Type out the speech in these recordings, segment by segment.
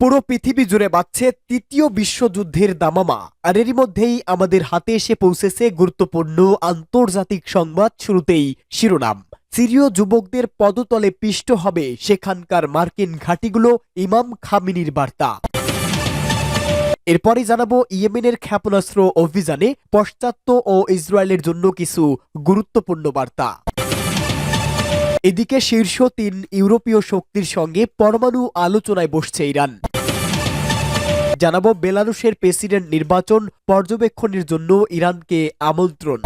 পুরো পৃথিবী জুড়ে বাড়ছে তৃতীয় বিশ্বযুদ্ধের দামামা। আর এরই মধ্যেই আমাদের হাতে এসে পৌঁছেছে গুরুত্বপূর্ণ আন্তর্জাতিক সংবাদ শুরুতেই শিরোনাম। সিরীয় যুবকদের পদতলে পিষ্ট হবে সেখানকার মার্কিন ঘাঁটিগুলো ইমাম খামিনির বার্তা। এরপরে জানাব ইয়েমেনের ক্ষেপণাস্ত্র অভিযানে পশ্চাত্য ও ইসরায়েলের জন্য কিছু গুরুত্বপূর্ণ বার্তা। এদিকে শীর্ষ তিন ইউরোপীয় শক্তির সঙ্গে পরমাণু আলোচনায় বসছে ইরান। জানাব বেলারুশের প্রেসিডেন্ট নির্বাচন পর্যবেক্ষণের জন্য ইরানকে আমন্ত্রণ।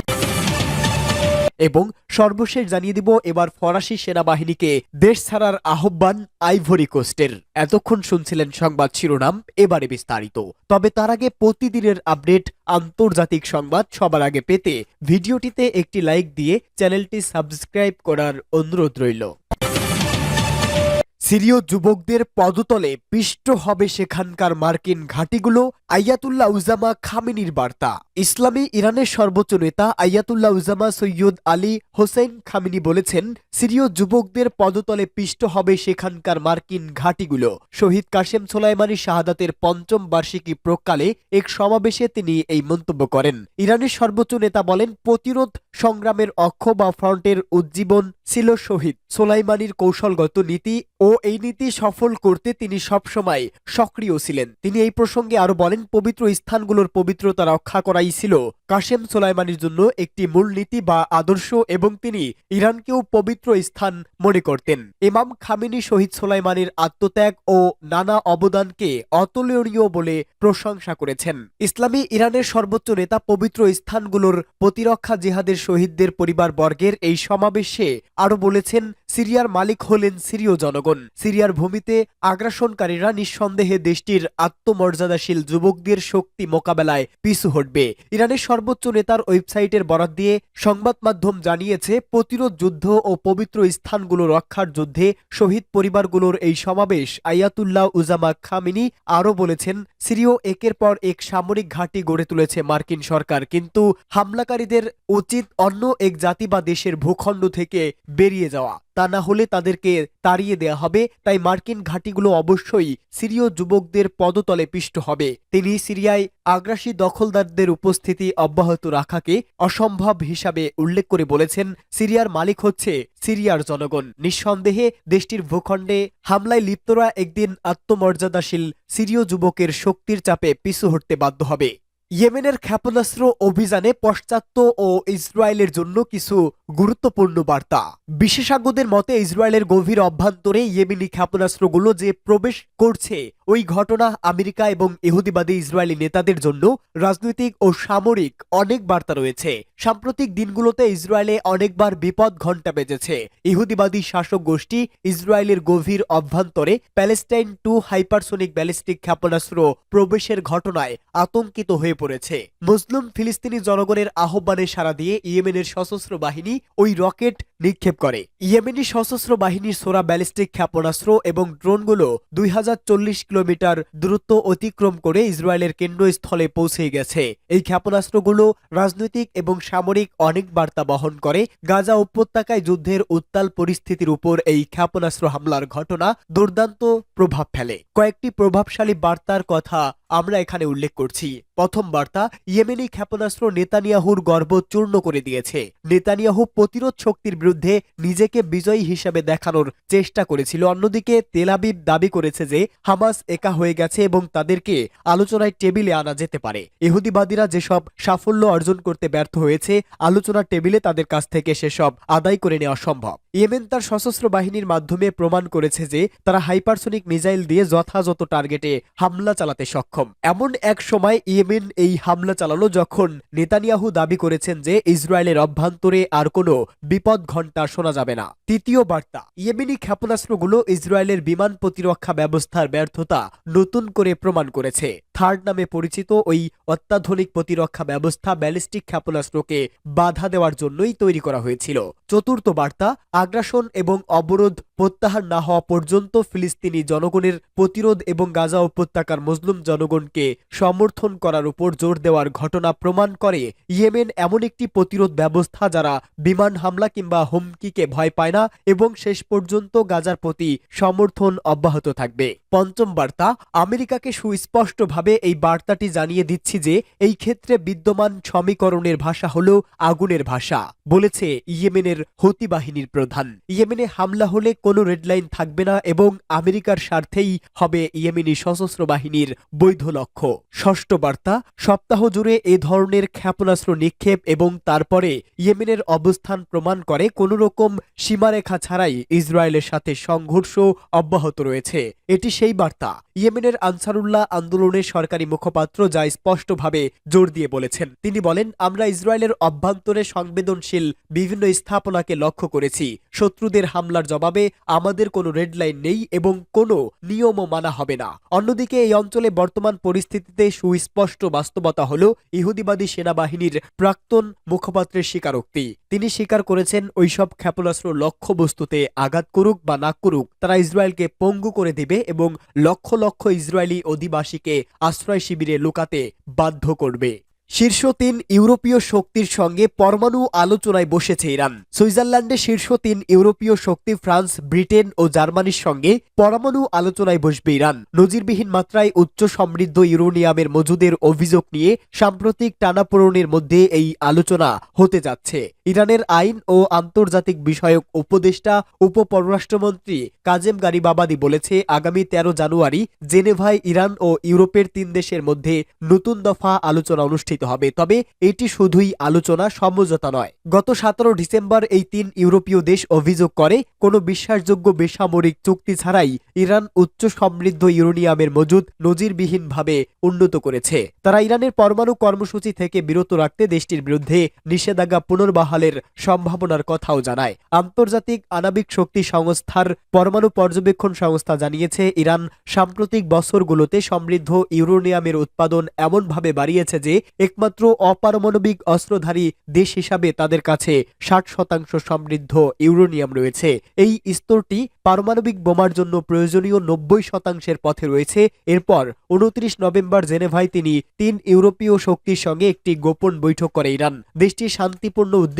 এবং সর্বশেষ জানিয়ে দিব এবার ফরাসি সেনাবাহিনীকে দেশ ছাড়ার আহ্বান আইভরি কোস্টের এতক্ষণ শুনছিলেন সংবাদ শিরোনাম, এবারে বিস্তারিত। তবে তার আগে প্রতিদিনের আপডেট, আন্তর্জাতিক সংবাদ সবার আগে পেতে ভিডিওটিতে একটি লাইক দিয়ে চ্যানেলটি সাবস্ক্রাইব করার অনুরোধ রইল। সিরীয় যুবকদের পদতলে পিষ্ট হবে সেখানকার মার্কিন ঘাঁটিগুলো, আয়াতুল্লাহ উজামা খামিনির বার্তা। ইসলামী ইরানের সর্বোচ্চ নেতা Ayatollah Uzma Syed Ali Hossein Khamenei বলেছেন, সিরীয় যুবকদের পদতলে পিষ্ট হবে সেখানকার মার্কিন ঘাঁটিগুলো। শহীদ কাশেম সোলাইমানি শাহাদাতের পঞ্চম বার্ষিকী প্রকালে এক সমাবেশে তিনি এই মন্তব্য করেন। ইরানের সর্বোচ্চ নেতা বলেন, প্রতিরোধ সংগ্রামের অক্ষ বা ফ্রন্টের উজ্জীবন ছিল শহীদ। সোলাইমানির কৌশলগত নীতি ও এই নীতি সফল করতে তিনি সবসময় সক্রিয় ছিলেন। তিনি এই প্রসঙ্গে আরও বলেন, পবিত্র স্থানগুলোর পবিত্রতা রক্ষা করাই ছিল কাশেম সোলাইমানির জন্য একটি মূলনীতি বা আদর্শ এবং তিনি ইরানকেও পবিত্র স্থান মনে করতেন। ইমাম খামিনি শহীদ সোলাইমানির আত্মত্যাগ ও নানা অবদানকে অতুলনীয় বলে প্রশংসা করেছেন। ইসলামী ইরানের সর্বোচ্চ নেতা পবিত্র স্থানগুলোর প্রতিরক্ষা জিহাদের শহীদদের পরিবার বর্গের এই সমাবেশে আরও বলেছেন, সিরিয়ার মালিক হলেন সিরীয় জনগণ। সিরিয়ার ভূমিতে আগ্রাসনকারীরা নিঃসন্দেহে দেশটির আত্মমর্যাদাশীল যুবকদের শক্তি মোকাবেলায় পিছু হটবে। ইরানের সর্বোচ্চ নেতার ওয়েবসাইটের বরাত দিয়ে সংবাদ মাধ্যম জানিয়েছে, প্রতিরোধ যুদ্ধ ও পবিত্র স্থানগুলো রক্ষার যুদ্ধে শহীদ পরিবারগুলোর এই সমাবেশ আয়াতুল্লাহ উজামা খামিনি আরও বলেছেন, সিরিয় একের পর এক সামরিক ঘাঁটি গড়ে তুলেছে মার্কিন সরকার। কিন্তু হামলাকারীদের উচিত অন্য এক জাতি বা দেশের ভূখণ্ড থেকে বেরিয়ে যাওয়া। তা না হলে তাদেরকে তাড়িয়ে দেয়া হবে। তাই মার্কিন ঘাঁটিগুলো অবশ্যই সিরীয় যুবকদের পদতলে পিষ্ট হবে। তিনি সিরিয়ায় আগ্রাসী দখলদারদের উপস্থিতি অব্যাহত রাখাকে অসম্ভব হিসাবে উল্লেখ করে বলেছেন। সিরিয়ার মালিক হচ্ছে সিরিয়ার জনগণ। নিঃসন্দেহে দেশটির ভূখণ্ডে হামলায় লিপ্তরা একদিন আত্মমর্যাদাশীল সিরীয় যুবকের শক্তির চাপে পিছু হটতে বাধ্য হবে। ইয়েমেনের ক্ষেপণাস্ত্র অভিযানে পশ্চাত্য ও ইসরায়েলের জন্য কিছু গুরুত্বপূর্ণ বার্তা। বিশেষজ্ঞদের মতে, ইসরায়েলের গভীর অভ্যন্তরে ইয়েমেনি ক্ষেপণাস্ত্রগুলো যে প্রবেশ করছে, ওই ঘটনা আমেরিকা এবং ইহুদিবাদী ইসরায়েলি নেতাদের জন্য রাজনৈতিক ও সামরিক অনেক বার্তা রয়েছে। সাম্প্রতিক দিনগুলোতে ইসরায়েলে অনেকবার বিপদ ঘণ্টা বেজেছে। ইহুদিবাদী শাসক গোষ্ঠী ইসরায়েলের গভীর অভ্যন্তরে প্যালেস্টাইন টু হাইপারসোনিক ব্যালিস্টিক ক্ষেপণাস্ত্র প্রবেশের ঘটনায় আতঙ্কিত হয়ে পড়েছে। মুসলিম ফিলিস্তিনি জনগণের আহ্বানে সাড়া দিয়ে ইয়েমেনের সশস্ত্র বাহিনী ওই রকেট নিক্ষেপ করে। ইয়েমেনি সশস্ত্র বাহিনীর সোরা ব্যালিস্টিক ক্ষেপণাস্ত্র এবং ড্রোনগুলো দুই হাজার চল্লিশ কিলোমিটার দূরত্ব অতিক্রম করে ইসরায়েলের কেন্দ্রস্থলে পৌঁছে গেছে। এই ক্ষেপণাস্ত্রগুলো রাজনৈতিক এবং সামরিক অনেক বার্তা বহন করে। গাজা উপত্যকায় যুদ্ধের উত্তাল পরিস্থিতির উপর এই ক্ষেপণাস্ত্র হামলার ঘটনা দুর্দান্ত প্রভাব ফেলে। কয়েকটি প্রভাবশালী বার্তার কথা আমরা এখানে উল্লেখ করছি। প্রথম বার্তা, ইয়েমেনি ক্ষেপণাস্ত্র নেতানিয়াহুর গর্ব চূর্ণ করে দিয়েছে। নেতানিয়াহু প্রতিরোধ শক্তির বিরুদ্ধে নিজেকে বিজয়ী হিসেবে দেখানোর চেষ্টা করেছিল। অন্যদিকে তেলাবিব দাবি করেছে যে, হামাস একা হয়ে গেছে এবং তাদেরকে আলোচনায় টেবিলে আনা যেতে পারে। ইহুদিবাদীরা যেসব সাফল্য অর্জন করতে ব্যর্থ হয়েছে, আলোচনার টেবিলে তাদের কাছ থেকে সেসব আদায় করে নেওয়া সম্ভব। ইয়েমেন তার সশস্ত্র বাহিনীর মাধ্যমে প্রমাণ করেছে যে তারা হাইপারসোনিক মিসাইল দিয়ে যথাযথ টার্গেটে হামলা চালাতে সক্ষম। এমন এক সময় ইয়েমেন এই হামলা চালালো যখন নেতানিয়াহু দাবি করেছেন যে ইসরায়েলের অভ্যন্তরে আর কোনো বিপদ ঘণ্টা শোনা যাবে না। তৃতীয় বার্তা, ইয়েমেনি ক্ষেপণাস্ত্রগুলো ইসরায়েলের বিমান প্রতিরক্ষা ব্যবস্থার ব্যর্থতা নতুন করে প্রমাণ করেছে। থার্ড নামে পরিচিত ওই অত্যাধুনিক প্রতিরক্ষা ব্যবস্থা ব্যালিস্টিক ক্ষেপণাস্ত্রকে বাধা দেওয়ার জন্যই তৈরি করা হয়েছিল। চতুর্থ বার্তা, আগ্রাসন এবং অবরোধ প্রত্যাহার না হওয়া পর্যন্ত ফিলিস্তিনি জনগণের প্রতিরোধ এবং গাজা উপত্যকার মুসলিম জনগণকে সমর্থন করার উপর জোর দেওয়ার ঘটনা প্রমাণ করে ইয়েমেন এমন একটি প্রতিরোধ ব্যবস্থা যারা বিমান হামলা কিংবা হুমকিকে ভয় পায় না এবং শেষ পর্যন্ত গাজার প্রতি সমর্থন অব্যাহত থাকবে। পঞ্চম বার্তা, আমেরিকাকে সুস্পষ্টভাবে এই বার্তাটি জানিয়ে দিচ্ছি যে এই ক্ষেত্রে বিদ্যমান সমীকরণের ভাষা হল আগুনের ভাষা, বলেছে ইয়েমেনের হুতি বাহিনীর প্রধান। ইয়েমেনে হামলা হলে কোনো রেডলাইন থাকবে না এবং আমেরিকার স্বার্থেই হবে ইয়েমেনি সশস্ত্র বাহিনীর বৈধ লক্ষ্য। ষষ্ঠ বার্তা, সপ্তাহ জুড়ে এ ধরনের ক্ষেপণাস্ত্র নিক্ষেপ এবং তারপরে ইয়েমেনের অবস্থান প্রমাণ করে কোনো রকম সীমারেখা ছাড়াই ইসরায়েলের সাথে সংঘর্ষ অব্যাহত রয়েছে। এটি সেই বার্তা ইয়েমেনের আনসারুল্লাহ আন্দোলনের সরকারি মুখপাত্র যা স্পষ্টভাবে জোর দিয়ে বলেছেন। তিনি বলেন, আমরা ইসরায়েলের অভ্যন্তরে সংবেদনশীল বিভিন্ন স্থাপনাকে লক্ষ্য করেছি। শত্রুদের হামলার জবাবে আমাদের কোনো রেডলাইন নেই এবং কোনো নিয়মও মানা হবে না। অন্যদিকে এই অঞ্চলে বর্তমান পরিস্থিতিতে সুস্পষ্ট বাস্তবতা হল ইহুদিবাদী সেনাবাহিনীর প্রাক্তন মুখপাত্রের স্বীকারোক্তি। তিনি স্বীকার করেছেন, ওইসব ক্ষেপণাস্ত্র লক্ষ্যবস্তুতে আঘাত করুক বা না করুক, তারা ইসরায়েলকে পঙ্গু করে দিবে এবং লক্ষ লক্ষ ইসরায়েলি অধিবাসীকে আশ্রয় শিবিরে লুকাতে বাধ্য করবে। শীর্ষ তিন ইউরোপীয় শক্তির সঙ্গে পরমাণু আলোচনায় বসেছে ইরান। সুইজারল্যান্ডে শীর্ষ তিন ইউরোপীয় শক্তি ফ্রান্স, ব্রিটেন ও জার্মানির সঙ্গে পরমাণু আলোচনায় বসবে ইরান। নজিরবিহীন মাত্রায় উচ্চ সমৃদ্ধ ইউরোনিয়ামের মজুদের অভিযোগ নিয়ে সাম্প্রতিক টানাপোড়নের মধ্যে এই আলোচনা হতে যাচ্ছে। ইরানের আইন ও আন্তর্জাতিক বিষয়ক উপদেষ্টা, উপপররাষ্ট্রমন্ত্রী কাজেম গারিবাবাদি বলেছে, আগামী তেরো জানুয়ারি জেনেভায় ইরান ও ইউরোপের তিন দেশের মধ্যে নতুন দফা আলোচনা অনুষ্ঠিত হবে। তবে এটি শুধুই আলোচনা, সমঝোতা নয়। গত সতেরো ডিসেম্বর এই তিন ইউরোপীয় দেশ অভিযোগ করে, কোনো বিশ্বাসযোগ্য বেসামরিক চুক্তি ছাড়াই ইরান উচ্চ সমৃদ্ধ ইউরেনিয়ামের মজুদ নজিরবিহীনভাবে উন্নত করেছে। তারা ইরানের পরমাণু কর্মসূচি থেকে বিরত রাখতে দেশটির বিরুদ্ধে নিষেধাজ্ঞা পুনর্বহালের সম্ভাবনার কথাও জানায়। আন্তর্জাতিক আণবিক শক্তি সংস্থার পরমাণু পর্যবেক্ষণ সংস্থা জানিয়েছে, ইরান সাম্প্রতিক বছরগুলোতে সমৃদ্ধ ইউরেনিয়ামের উৎপাদন এমনভাবে বাড়িয়েছে যে, একমাত্র অপারমাণবিক অস্ত্রধারী দেশ হিসাবে তাদের কাছে ষাট শতাংশ সমৃদ্ধ ইউরেনিয়াম রয়েছে। এই স্তরটি পারমাণবিক বোমার জন্য প্রয়োজনীয় নব্বই শতাংশের পথে রয়েছে। এরপর উনত্রিশ নভেম্বর জেনেভায় তিনি তিন ইউরোপীয় শক্তির সঙ্গে একটি গোপন বৈঠক করে ইরান। দেশটির শান্তিপূর্ণ উদ্দেশ্য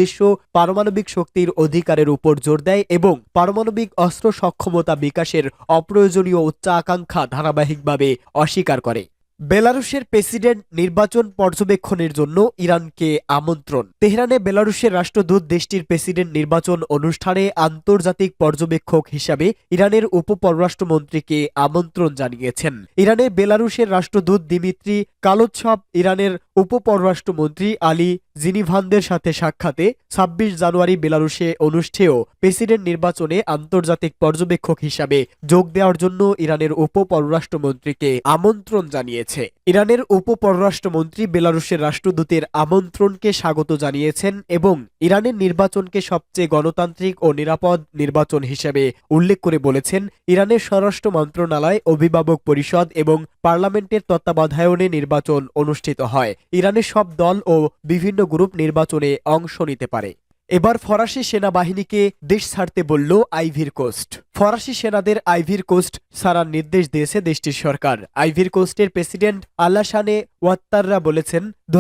পারমাণবিক শক্তির অধিকারের উপর জোর দেয় এবং পারমাণবিক অস্ত্র সক্ষমতা বিকাশের অপ্রয়োজনীয় উচ্চাকাঙ্ক্ষা ধারাবাহিকভাবে অস্বীকার করে। বেলারুশের প্রেসিডেন্ট নির্বাচন পর্যবেক্ষণের জন্য ইরানকে আমন্ত্রণ। তেহরানে বেলারুশের রাষ্ট্রদূত দেশটির প্রেসিডেন্ট নির্বাচন অনুষ্ঠানে আন্তর্জাতিক পর্যবেক্ষক হিসাবে ইরানের উপপররাষ্ট্রমন্ত্রীকে আমন্ত্রণ জানিয়েছেন। ইরানে বেলারুশের রাষ্ট্রদূত দিমিত্রি কালোৎসব ইরানের উপপররাষ্ট্রমন্ত্রী আলী জিনিভানদের সাথে সাক্ষাতে ছাব্বিশ জানুয়ারি বেলারুশে অনুষ্ঠেয় প্রেসিডেন্ট নির্বাচনে আন্তর্জাতিক পর্যবেক্ষক হিসাবে যোগ দেওয়ার জন্য ইরানের উপপররাষ্ট্রমন্ত্রীকে আমন্ত্রণ জানিয়েছে। ইরানের উপপররাষ্ট্রমন্ত্রী বেলারুশের রাষ্ট্রদূতের আমন্ত্রণকে স্বাগত জানিয়েছেন এবং ইরানের নির্বাচনকে সবচেয়ে গণতান্ত্রিক ও নিরাপদ নির্বাচন হিসেবে উল্লেখ করে বলেছেন, ইরানের স্বরাষ্ট্র মন্ত্রণালয়, অভিভাবক পরিষদ এবং পার্লামেন্টের তত্ত্বাবধায়নে নির্বাচন অনুষ্ঠিত হয়। ইরানের সব দল ও বিভিন্ন গ্রুপ নির্বাচনে অংশ নিতে পারে। এবার ফরাসি সেনাবাহিনীকে দেশ ছাড়তে বলল আইভির কোস্ট। ফরাসি সেনাদের আইভির কোস্ট ছাড়ার নির্দেশ দিয়েছে দেশটির সরকার। আইভির কোস্টের প্রেসিডেন্ট আল্লাসানে ওয়াত্তাররা বলেছেন দু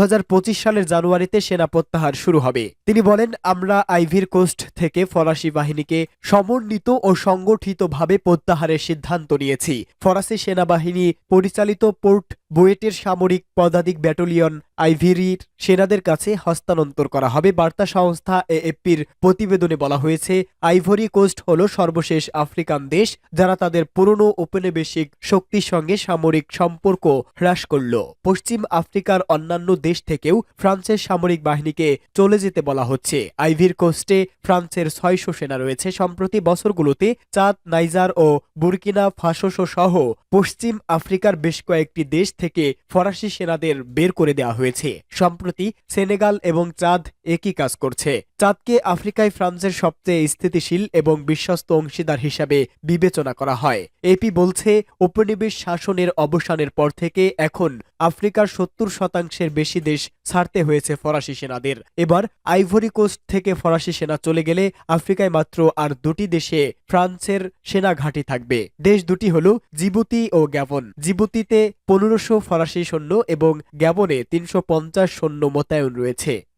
সালের জানুয়ারিতে সেনা প্রত্যাহার শুরু হবে। তিনি বলেন, আমরা আইভির কোস্ট থেকে ফরাসি বাহিনীকে সমন্বিত ও সংগঠিতভাবে প্রত্যাহারের সিদ্ধান্ত নিয়েছি। ফরাসি সেনাবাহিনী পরিচালিত পোর্ট বুয়েটের সামরিক পদাতিক ব্যাটালিয়ন আইভিরির সেনাদের কাছে হস্তান্তর করা হবে। বার্তা সংস্থা এএফপির প্রতিবেদনে বলা হয়েছে আইভরি কোস্ট হল সর্বশেষ আফ্রিকান দেশ যারা তাদের পুরনো ঔপনিবেশিক শক্তির সঙ্গে সামরিক সম্পর্ক হ্রাস করল। পশ্চিম আফ্রিকার অন্যান্য দেশ থেকেও ফ্রান্সের সামরিক বাহিনীকে চলে যেতে বলা হচ্ছে। আইভির কোস্টে ফ্রান্সের ছয়শো সেনা রয়েছে। সম্প্রতি বছরগুলোতে চাঁদ, নাইজার ও বুরকিনা ফাসোসো সহ পশ্চিম আফ্রিকার বেশ কয়েকটি দেশ থেকে ফরাসি সেনাদের বের করে দেওয়া হয়েছে। সম্প্রতি সেনেগাল এবং চাঁদ একই কাজ করছে। চাঁদকে আফ্রিকায় ফ্রান্সের সবচেয়ে স্থিতিশীল এবং বিশ্বস্ত অংশীদার হিসাবে বিবেচনা করা হয়। এপি বলছে উপনিবেশ শাসনের অবসানের পর থেকে এখন আফ্রিকার সত্তর শতাংশের বেশি দেশ ছাড়তে হয়েছে ফরাসি সেনাদের। এবার আইভরি কোস্ট থেকে ফরাসি সেনা চলে গেলে আফ্রিকায় মাত্র আর দুটি দেশে ফ্রান্সের সেনা ঘাঁটি থাকবে। দেশ দুটি হল জিবুতি ও গ্যাবন। জিবুতিতে পনেরোশো ফরাসি সৈন্য এবং গ্যাবনে তিনশো পঞ্চাশ সৈন্য মোতায়েন রয়েছে।